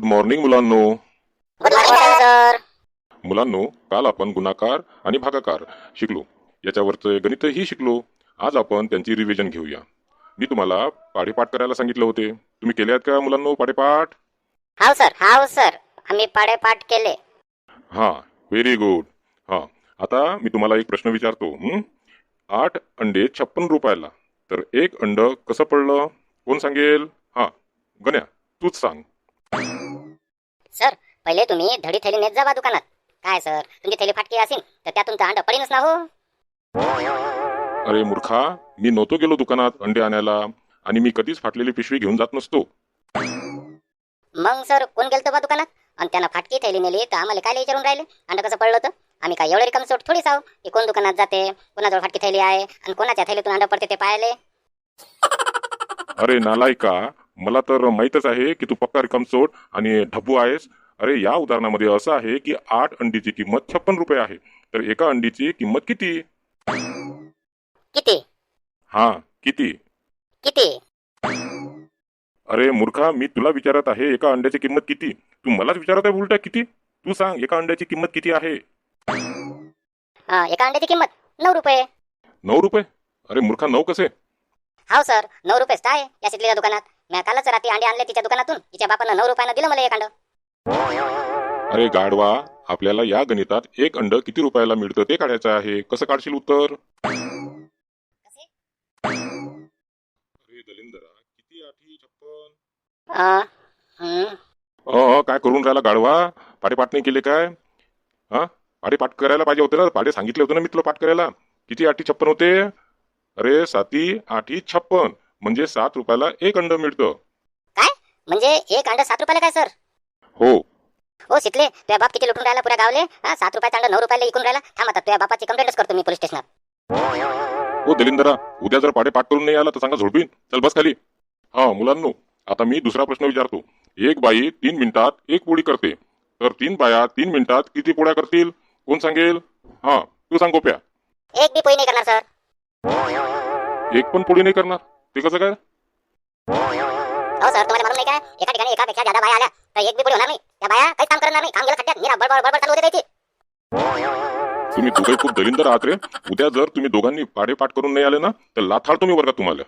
Good morning मुलांनो. Good morning sir मुलांनो काल आपण गुणाकार आणि भागाकार शिकलो. याच्यावरचं गणितही शिकलो. आज आपण त्यांची रिव्हिजन घेऊया. मी तुम्हाला पाढेपाठ करायला सांगितलं होते. तुम्ही केले आहेत का मुलांनो पाढेपाठ? हाव सर हाव सर आम्ही पाडेपाठ केले. हां व्हेरी गुड हां आता मी तुम्हाला एक प्रश्न विचारतो. हं? आठ अंडे छप्पन रुपयाला. तर एक अंड कसं पडलं? कोण सांगेल? हां गण्या तूच सांग. सर पहिले तुम्ही धडी थैली नेत जावा दुकानात. काय सर तुमची थैली फाटकी असेल तर त्यातून तर अंड पडीनच ना हो. अरे मूर्खा मी नव्हतो गेलो दुकानात अंडे आणायला आणि मी कधीच फाटलेली पिशवी घेऊन जात नसतो. मग सर कोण गेलतो बा दुकानात? आणि त्यानं फाटकी थैली नेली तर आम्हाला काय विचारून राहिले? अंड कसं पडलं होतं? आम्ही काय एवढे रिकाम सोड थोडीच आहो की कोण दुकानात जाते कोणाजवळ फाटकी थैली आहे आणि कोणाच्या थैलीतून अंड पडते ते पाहिले अरे नालायका मला तर माहीतच आहे की तू पक्का रिकामचोट आणि ढब्बू आहेस. अरे या उदाहरणामध्ये असं आहे की आठ अंडीची किंमत छप्पन रुपये आहे. तर एका अंडीची किंमत किती? किती? हा किती? किती? अरे मूर्खा मी तुला विचारत आहे एका अंड्याची किंमत किती? तू मलाच विचारत आहे उलटा किती? तू सांग एका अंड्याची किंमत किती आहे? हा, एका अंड्याची किंमत नऊ रुपये. नऊ रुपये? अरे मूर्खा नऊ कसे? हाव सर नऊ रुपयेच काय या शिकलेल्या दुकानात. मी कालच रात्री अंडे आणले तिच्या दुकानातून. तिच्या बापानं नऊ रुपयानं दिलं मला एक अंड. अरे गाडवा आपल्याला या गणितात एक अंड किती रुपयाला मिळतं ते काढायचं आहे? कसं काढशील उत्तर? अरे दलिंदरा किती आठी छप्पन? अं, हं, अ काय करून राहिला गाडवा पाठ नाही केले काय? हा पाठ करायला पाहिजे होते ना? पाढे सांगितले होते ना मी तुला पाठ करायला? किती आठी छप्पन होते? अरे साती आठी छप्पन. म्हणजे सात रुपयाला एक अंड मिळतं. म्हणजे एक अंड सात रुपयाला काय सर? हो. हो शिकले तुझ्या बाप किती लुटून राहिला पुऱ्या गावले? हा सात रुपयाचा अंड नऊ रुपयाला इकून राहिला? थांब आता तुझ्या बापाची कंप्लेंटच करतो मी पोलीस स्टेशनात हो दलिंदरा उद्या जर पाढे पाठ करून नाही आला तर सांगा झोडपीन. चल बस खाली. हा मुलांनो आता मी दुसरा प्रश्न विचारतो. एक बाई तीन मिनिटात एक पोळी करते. तर तीन बाया तीन मिनिटात किती पोळ्या करतील? कोण सांगेल? हा तू सांग गोप्या. एक बी पोई नाही करणार सर. एक पण पोळी नाही करणार? ते कसं काय हो सर तुम्हाला मालूम नाही काय एका ठिकाणी एकापेक्षा जादा बाया आल्या तर एक बी पोळी होणार नाही. त्या बाया काहीच काम करणार नाही. काम गेलं खड्ड्यात निरा बडबड बडबड चालू होते त्याची. तुम्ही दोघे खूप दलिंदर आहात रे? उद्या जर तुम्ही दोघांनी पाढे पाठ करून नाही आले ना तर लाथाळ तुम्ही वर्गात तुम्हाला.